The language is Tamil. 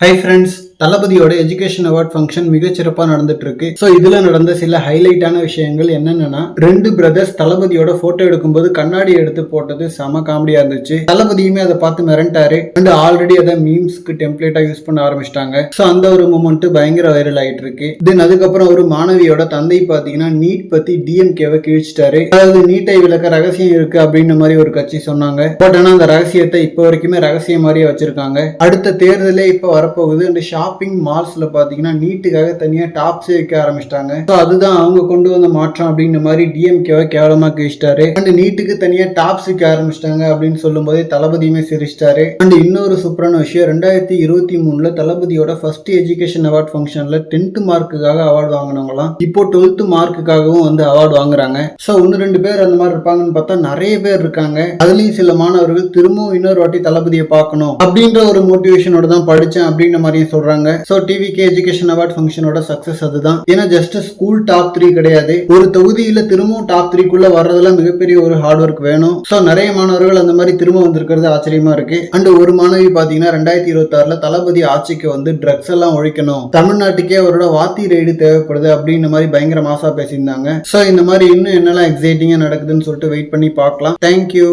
hi friends தளபதியோட எஜுகேஷன் அவார்ட் ஃபங்க்ஷன் மிகச்சிறப்பாக நடந்துட்டு இருக்கு ஸோ இதுல நடந்த சில ஹைலைட்டான விஷயங்கள் என்னென்னா ரெண்டு பிரதர்ஸ் தளபதியோட போட்டோ எடுக்கும்போது கண்ணாடி எடுத்து போட்டது செம காமெடியா இருந்துச்சு. தளபதியுமே அதை பார்த்து மிரண்டாரு. அண்ட் ஆல்ரெடி அதை மீம்ஸ்க்கு டெம்ப்ளேட்டா யூஸ் பண்ண ஆரம்பிச்சிட்டாங்க. ஸோ அந்த ஒரு மூமெண்ட் பயங்கர வைரல் ஆயிட்டு இருக்கு தென் அதுக்கப்புறம் ஒரு மாணவியோட தந்தை பார்த்தீங்கன்னா நீட் பத்தி டிஎம்கேவை கிழிச்சிட்டாரு. அதாவது நீட்டை விளக்க ரகசியம் இருக்கு அப்படின்ற மாதிரி ஒரு கட்சி சொன்னாங்க. பட் ஆனால் அந்த ரகசியத்தை இப்போ வரைக்குமே ரகசியம் மாதிரியே வச்சிருக்காங்க. அடுத்த தேர்தலே இப்போ வரப்போகுது. அந்த ஷாப்பிங் மால்ஸ்ல பாத்தீங்கன்னா நீட்டுக்காக தனியா டாப்ஸே வைக்க ஆரம்பிச்சிட்டாங்க. ஸோ அதுதான் அவங்க கொண்டு வந்த மாற்றம் அப்படின்ற மாதிரி டிஎம்கேவை கேவலமா கிழிச்சிட்டாரு. அண்ட் நீட்டுக்கு தனியா டாப்ஸ் வைக்க ஆரம்பிச்சிட்டாங்க அப்படின்னு சொல்லும் போதே தளபதியுமே சிரிச்சிட்டாரு. அண்ட் இன்னொரு சூப்பரான விஷயம் ரெண்டாயிரத்தி இருபத்தி மூணுல தளபதியோட ஃபர்ஸ்ட் எஜுகேஷன் அவார்ட் ஃபங்க்ஷன்ல டென்த் மார்க்குக்காக அவார்டு வாங்கினவங்களாம் இப்போ டுவெல்த்து மார்க்குக்காகவும் வந்து அவார்டு வாங்குறாங்க. ஸோ ஒன்று ரெண்டு பேர் அந்த மாதிரி இருப்பாங்கன்னு பார்த்தா நிறைய பேர் இருக்காங்க. அதுலயும் சில மாணவர்கள் திரும்பவும் இன்னொரு வாட்டி தளபதியை பார்க்கணும் அப்படின்ற ஒரு மோட்டிவேஷனோட தான் படிச்சேன் அப்படின்ற மாதிரியும் போறாங்க. ஸோ டிவிகே எஜுகேஷன் அவார்ட் ஃபங்க்ஷனோட சக்சஸ் அதுதான். ஏன்னா ஜஸ்ட் ஸ்கூல் டாப் த்ரீ கிடையாது. ஒரு தொகுதியில திரும்பவும் டாப் த்ரீக்குள்ள வர்றதெல்லாம் மிகப்பெரிய ஒரு ஹார்ட் ஒர்க் வேணும். ஸோ நிறைய மாணவர்கள் அந்த மாதிரி திரும்ப வந்திருக்கிறது ஆச்சரியமா இருக்கு. அண்ட் ஒரு மாணவி பாத்தீங்கன்னா ரெண்டாயிரத்தி இருபத்தி ஆறுல தளபதி ஆட்சிக்கு வந்து ட்ரக்ஸ் எல்லாம் ஒழிக்கணும். தமிழ்நாட்டுக்கே அவரோட வாத்தி ரைடு தேவைப்படுது அப்படின்ற மாதிரி பயங்கர மாசா பேசியிருந்தாங்க. ஸோ இந்த மாதிரி இன்னும் என்னெல்லாம் எக்ஸைட்டிங்கா நடக்குதுன்னு சொல்லிட்டு வெயிட் பண்ணி பார்க்கலாம். தேங்க்யூ